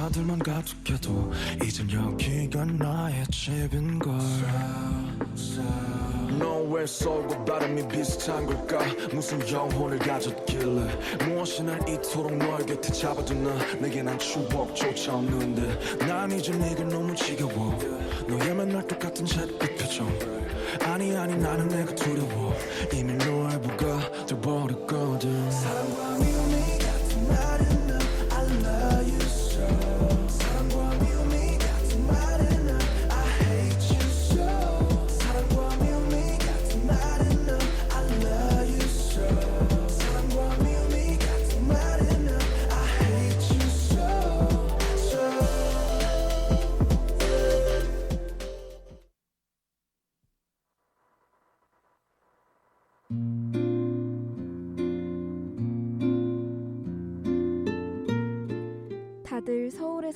차들만 가득해도 이젠 여기가 나의 집인걸 너왜 서울과 바람이 비슷한 걸까? 무슨 영혼을 가졌길래? 무엇이 날 이토록 너의 곁에 잡아두나? 내게 난 추억조차 없는데. 난 이제 네가 너무 지겨워. 너의 맨날 똑같은 잿빛 표정. 아니 아니 나는 내가 두려워. 이미 너의 부가 돼버렸거든. 사랑과 미움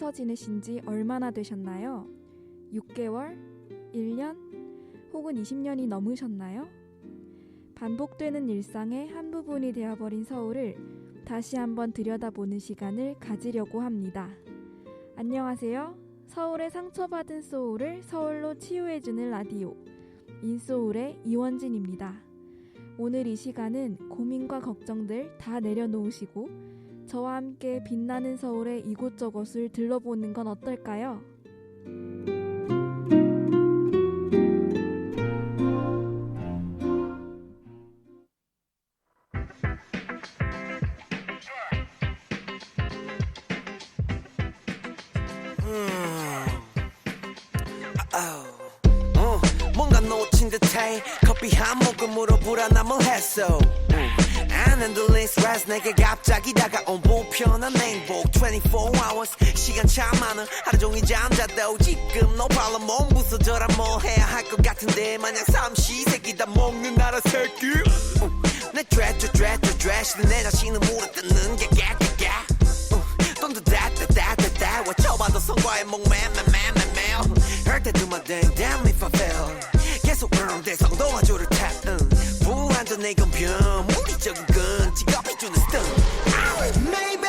서울에서 지내신 지 얼마나 되셨나요? 6개월? 1년? 혹은 20년이 넘으셨나요? 반복되는 일상의 한 부분이 되어버린 서울을 다시 한번 들여다보는 시간을 가지려고 합니다. 안녕하세요. 서울의 상처받은 소울을 서울로 치유해주는 라디오 인소울의 이원진입니다. 오늘 이 시간은 고민과 걱정들 다 내려놓으시고 저와 함께 빛나는 서울의 이곳저곳을 들러보는 건 어떨까요? 커피 한 모금으로 불안함을 했어. 음, 안 흔들린 스트레스 내게 갑자기 다가온 불편한 행복. 24 hours 시간 참 많아 하루 종일 잠자도 지금 no problem 몸 부서져라 뭐 해야 할 것 같은데. 마냥 삼시 세끼 다 먹는 나라 새끼. 음, 내 드레드 드레드 드레시는 내 자신을 물어 뜯는 게 깨끗해 돈도 다다다다다. 외쳐봐도 성과에 목매매매매매. Hurt that do my thing damn if I fail 계속 성도와주를 탓 응. 불완전 이건 병 물리적인 건 직업이 주는 스턴. Maybe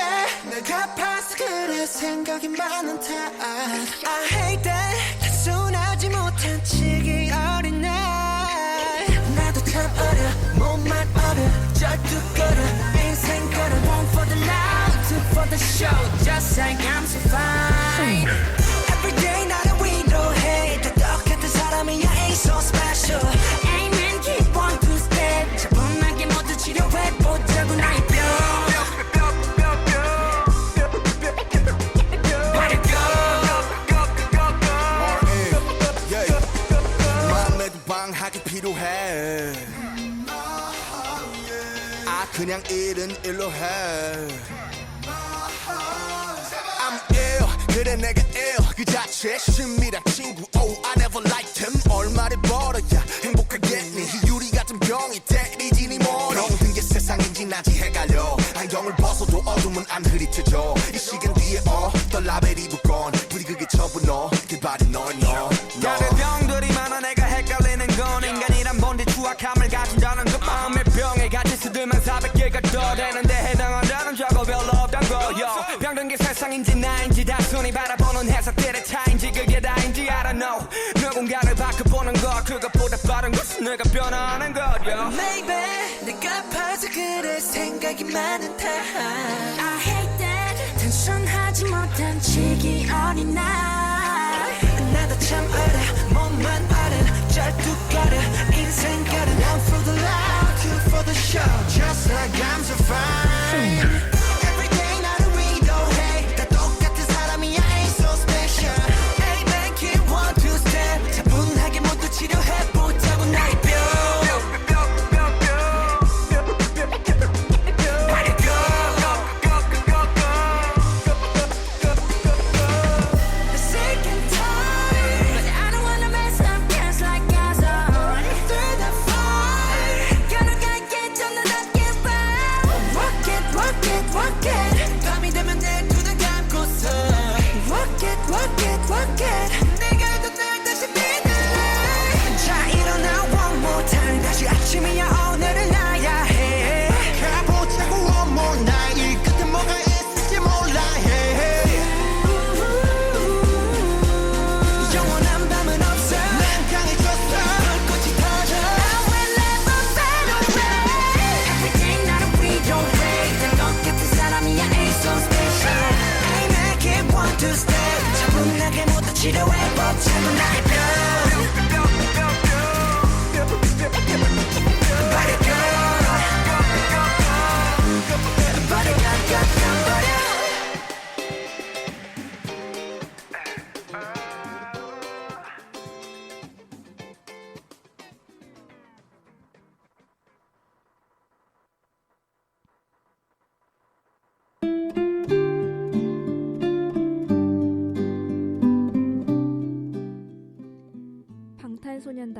내가 봐서 그래 생각이 많은 탓. I hate that 단순하지 못한 치기 어린 날. 나도 참 어려 몸만 어려 절뚝 그냥 일은 일로 해. I'm ill. 그래 내가 ill. 그 자체 심이란 친구. Oh I never liked him. 얼마를 벌어야 행복하겠니? 유리 같은 병이 때리지 니 머리. 병든 게 세상인지 나지 헷갈려. 안경을 벗어도 어둠은 안 흐릿해져. 이 시간 뒤에 어떤 라벨이 붙 세상인지 나인지 단순히 바라보는 해석들의 차인지 그게 다인지 I don't know. 누군가를 바꿔보는 것 그것보다 빠른 것은 내가 변화하는 거요 Maybe 내가 봐서 그래 생각이 많은 탓 I hate that. 단순하지 못한 치기 어린 날 나도 참 어려 몸만 어려 절뚝거려. 인생 걸어 One for the love, two for the show. Just like I'm so fine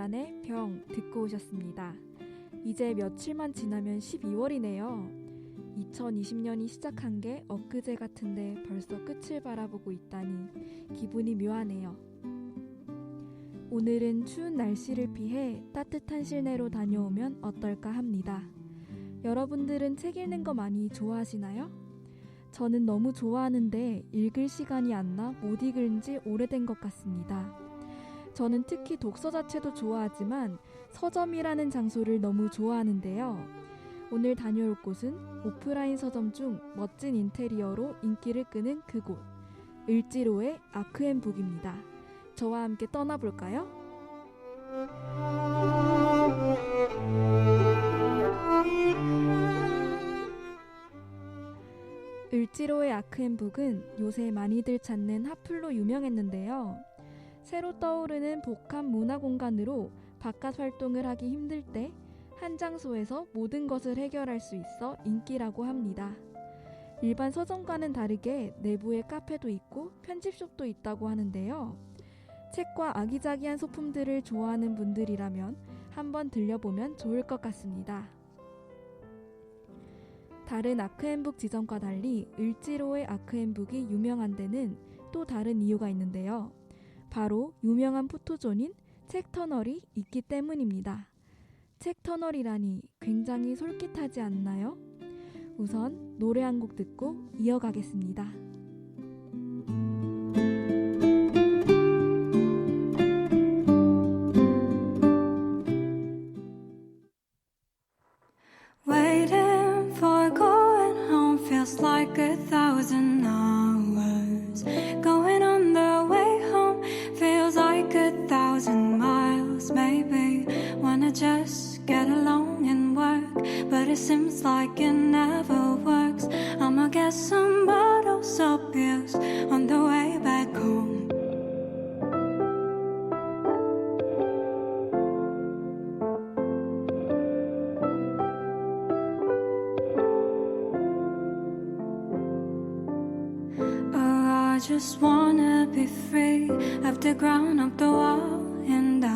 방탄소년단의 병 듣고 오셨습니다. 이제 며칠만 지나면 12월이네요. 2020년이 시작한 게 엊그제 같은데 벌써 끝을 바라보고 있다니 기분이 묘하네요. 오늘은 추운 날씨를 피해 따뜻한 실내로 다녀오면 어떨까 합니다. 여러분들은 책 읽는 거 많이 좋아하시나요? 저는 너무 좋아하는데 읽을 시간이 안 나 못 읽은 지 오래된 것 같습니다. 저는 특히 독서 자체도 좋아하지만 서점이라는 장소를 너무 좋아하는데요. 오늘 다녀올 곳은 오프라인 서점 중 멋진 인테리어로 인기를 끄는 그곳, 을지로의 아크앤북입니다. 저와 함께 떠나볼까요? 을지로의 아크앤북은 요새 많이들 찾는 핫플로 유명했는데요. 새로 떠오르는 복합 문화 공간으로 바깥 활동을 하기 힘들 때 한 장소에서 모든 것을 해결할 수 있어 인기라고 합니다. 일반 서점과는 다르게 내부에 카페도 있고 편집숍도 있다고 하는데요. 책과 아기자기한 소품들을 좋아하는 분들이라면 한번 들려보면 좋을 것 같습니다. 다른 아크앤북 지점과 달리 을지로의 아크앤북이 유명한 데는 또 다른 이유가 있는데요. 바로 유명한 포토존인 책 터널이 있기 때문입니다. 책 터널이라니 굉장히 솔깃하지 않나요? 우선 노래 한 곡 듣고 이어가겠습니다. Just wanna be free of the ground up the wall and I. I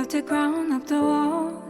Have the ground up the wall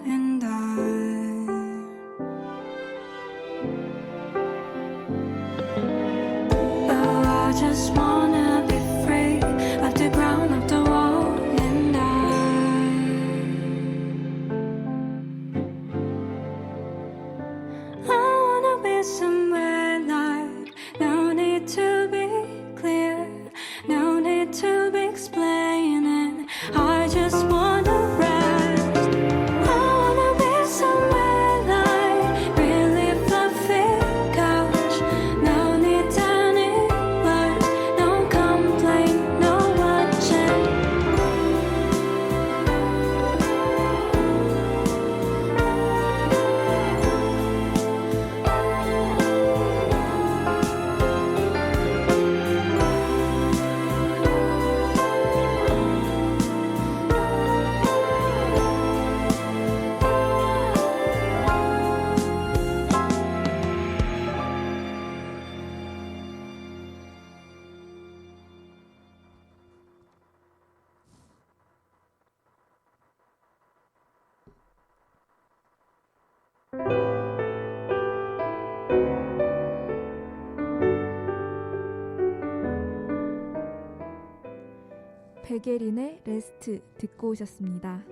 백예린의 레스트 듣고 오셨습니다.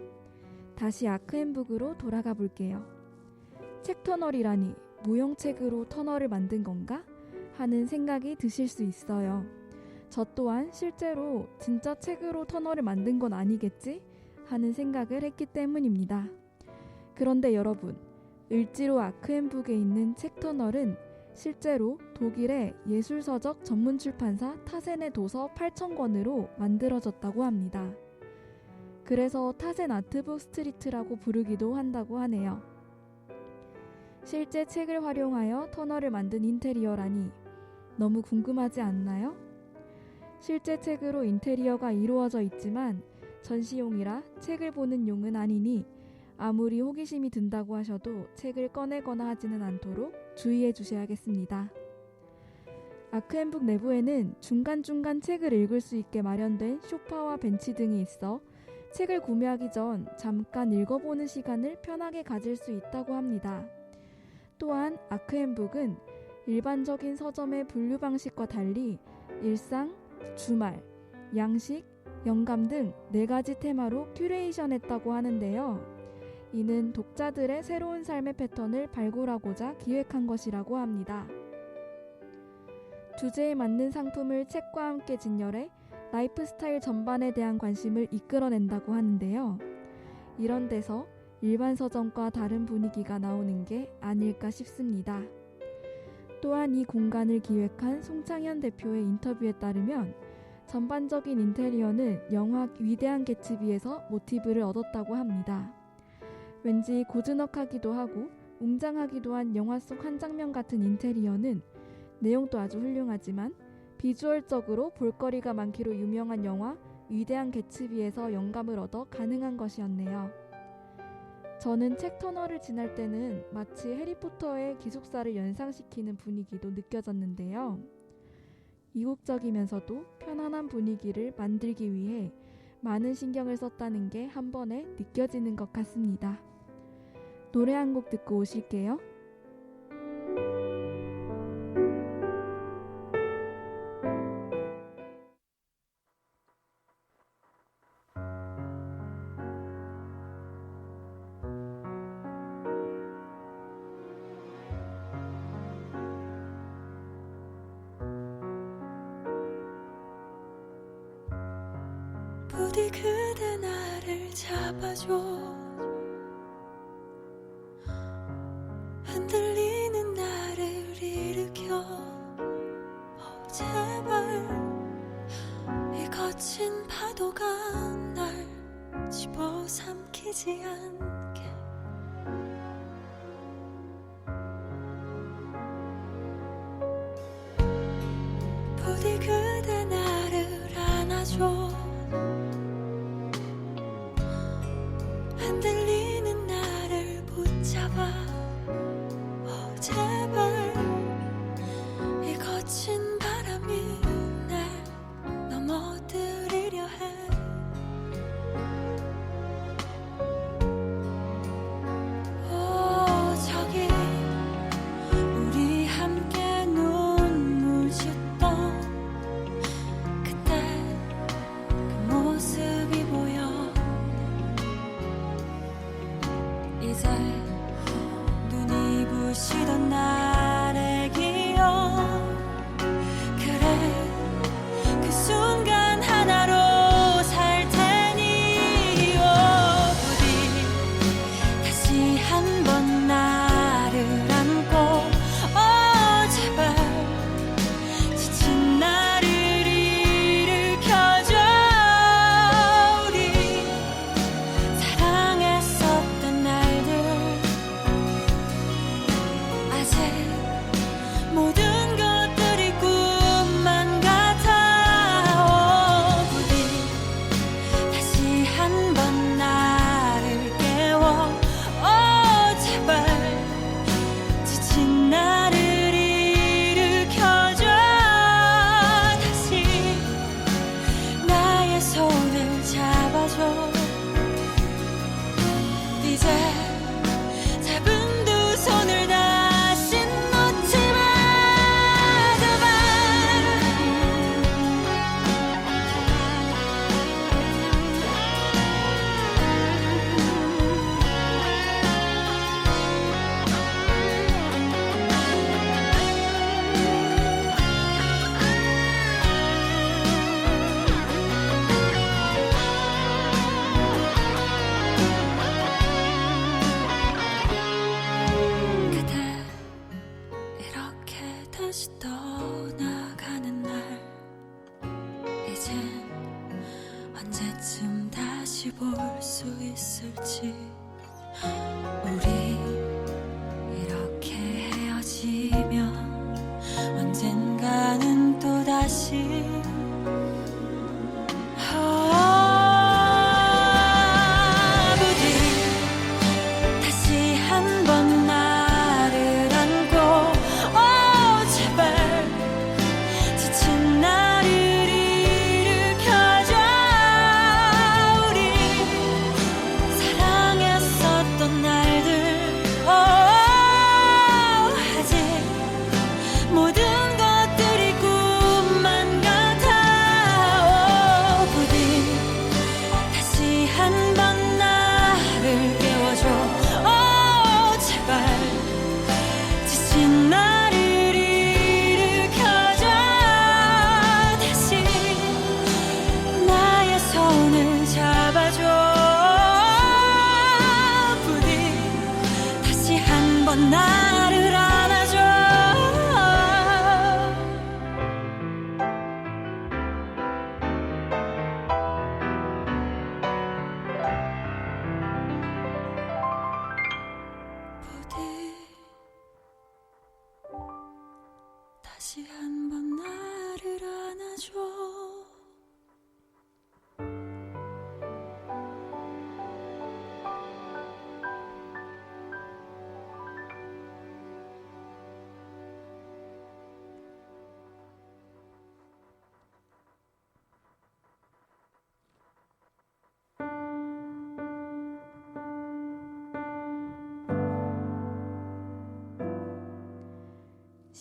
다시 아크앤북으로 돌아가 볼게요. 책 터널이라니 모형책으로 터널을 만든 건가? 하는 생각이 드실 수 있어요. 저 또한 실제로 진짜 책으로 터널을 만든 건 아니겠지? 하는 생각을 했기 때문입니다. 그런데 여러분, 을지로 아크앤북에 있는 책 터널은 실제로 독일의 예술서적 전문 출판사 타센의 도서 8,000권으로 만들어졌다고 합니다. 그래서 타센 아트북 스트리트라고 부르기도 한다고 하네요. 실제 책을 활용하여 터널을 만든 인테리어라니 너무 궁금하지 않나요? 실제 책으로 인테리어가 이루어져 있지만 전시용이라 책을 보는 용은 아니니 아무리 호기심이 든다고 하셔도 책을 꺼내거나 하지는 않도록 주의해 주셔야겠습니다. 아크앤북 내부에는 중간중간 책을 읽을 수 있게 마련된 소파와 벤치 등이 있어 책을 구매하기 전 잠깐 읽어보는 시간을 편하게 가질 수 있다고 합니다. 또한 아크앤북은 일반적인 서점의 분류 방식과 달리 일상, 주말, 양식, 영감 등 네 가지 테마로 큐레이션했다고 하는데요. 이는 독자들의 새로운 삶의 패턴을 발굴하고자 기획한 것이라고 합니다. 주제에 맞는 상품을 책과 함께 진열해 라이프 스타일 전반에 대한 관심을 이끌어낸다고 하는데요. 이런 데서 일반 서점과 다른 분위기가 나오는 게 아닐까 싶습니다. 또한 이 공간을 기획한 송창현 대표의 인터뷰에 따르면 전반적인 인테리어는 영화 위대한 개츠비에서 모티브를 얻었다고 합니다. 왠지 고즈넉하기도 하고 웅장하기도 한 영화 속 한 장면 같은 인테리어는 내용도 아주 훌륭하지만 비주얼적으로 볼거리가 많기로 유명한 영화 위대한 개츠비에서 영감을 얻어 가능한 것이었네요. 저는 책 터널을 지날 때는 마치 해리포터의 기숙사를 연상시키는 분위기도 느껴졌는데요. 이국적이면서도 편안한 분위기를 만들기 위해 많은 신경을 썼다는 게 한 번에 느껴지는 것 같습니다. 노래 한 곡 듣고 오실게요. 부디 그대 나를 잡아줘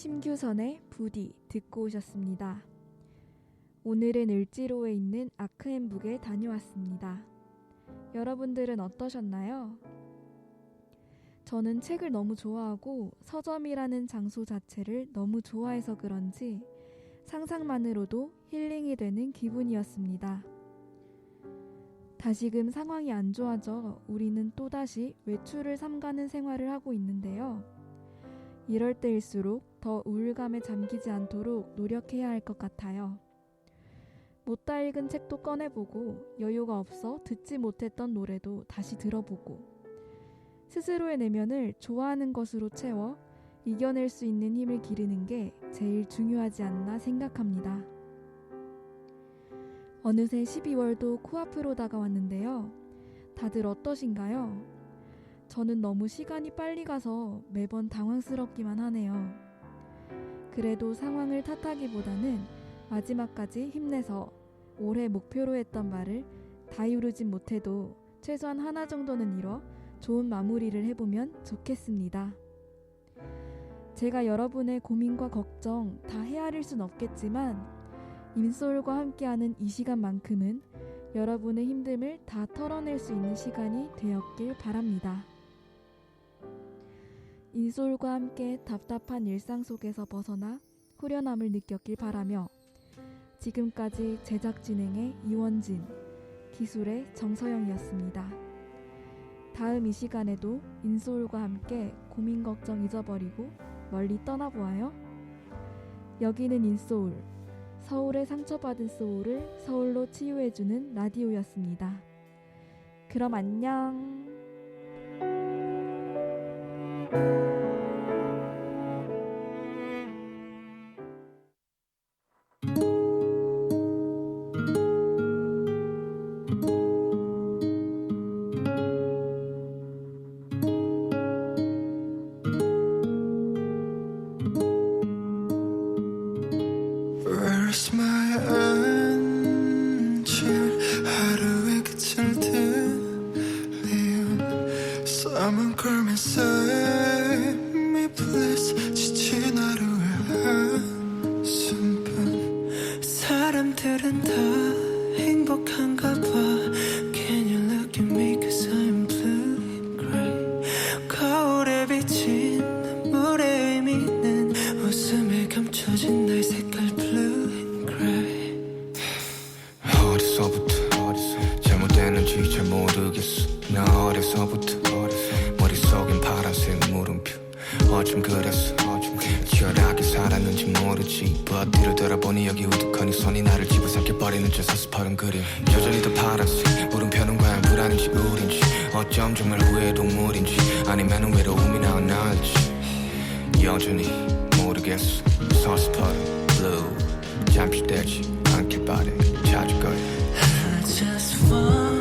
심규선의 부디 듣고 오셨습니다. 오늘은 을지로에 있는 아크앤북에 다녀왔습니다. 여러분들은 어떠셨나요? 저는 책을 너무 좋아하고 서점이라는 장소 자체를 너무 좋아해서 그런지 상상만으로도 힐링이 되는 기분이었습니다. 다시금 상황이 안 좋아져 우리는 또다시 외출을 삼가는 생활을 하고 있는데요. 이럴 때일수록 더 우울감에 잠기지 않도록 노력해야 할 것 같아요. 못 다 읽은 책도 꺼내보고 여유가 없어 듣지 못했던 노래도 다시 들어보고 스스로의 내면을 좋아하는 것으로 채워 이겨낼 수 있는 힘을 기르는 게 제일 중요하지 않나 생각합니다. 어느새 12월도 코앞으로 다가왔는데요. 다들 어떠신가요? 저는 너무 시간이 빨리 가서 매번 당황스럽기만 하네요. 그래도 상황을 탓하기보다는 마지막까지 힘내서 올해 목표로 했던 말을 다 이루진 못해도 최소한 하나 정도는 이뤄 좋은 마무리를 해보면 좋겠습니다. 제가 여러분의 고민과 걱정 다 헤아릴 순 없겠지만 인솔과 함께하는 이 시간만큼은 여러분의 힘듦을 다 털어낼 수 있는 시간이 되었길 바랍니다. 인솔과 함께 답답한 일상 속에서 벗어나 후련함을 느꼈길 바라며 지금까지 제작 진행의 이원진, 기술의 정서영이었습니다. 다음 이 시간에도 인소울과 함께 고민 걱정 잊어버리고 멀리 떠나보아요. 여기는 인소울, 서울의 상처받은 소울을 서울로 치유해주는 라디오였습니다. 그럼 안녕. Where's my 그림. 여전히 더 파란색 물음표는 과연 불안인지 우린지. 어쩜 정말 후회의 동물인지. 아니면 외로움이 나을지. 여전히 모르겠어. 서스퍼른 blue 잠시 되지 않길 바래. 찾을 거야 I just wanna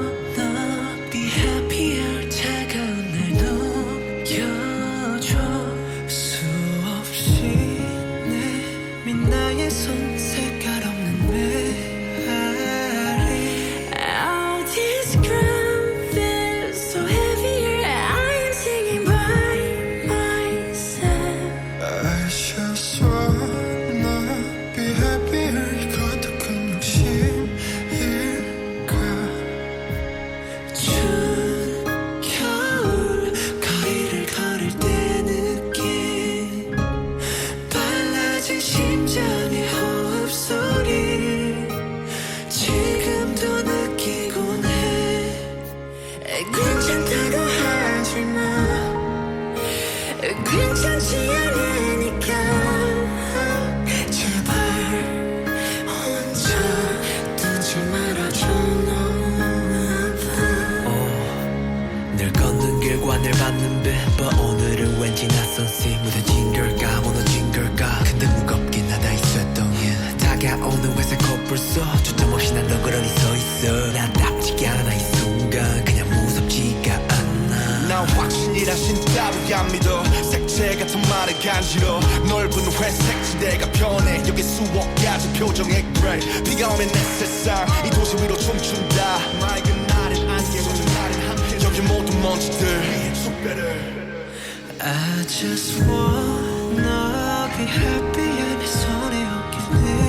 확신이라신 따위 안 믿어. 색채 같은 말을 간지러. 넓은 회색 지대가 변해. 여기 수억 가지 표정의 그레이 비가 오면 내 세상 이 도시 위로 춤춘다. 맑은 날엔 안개 젖은 날엔 한편 여기 모두 먼지들. I just wanna be happy. 내 손에 어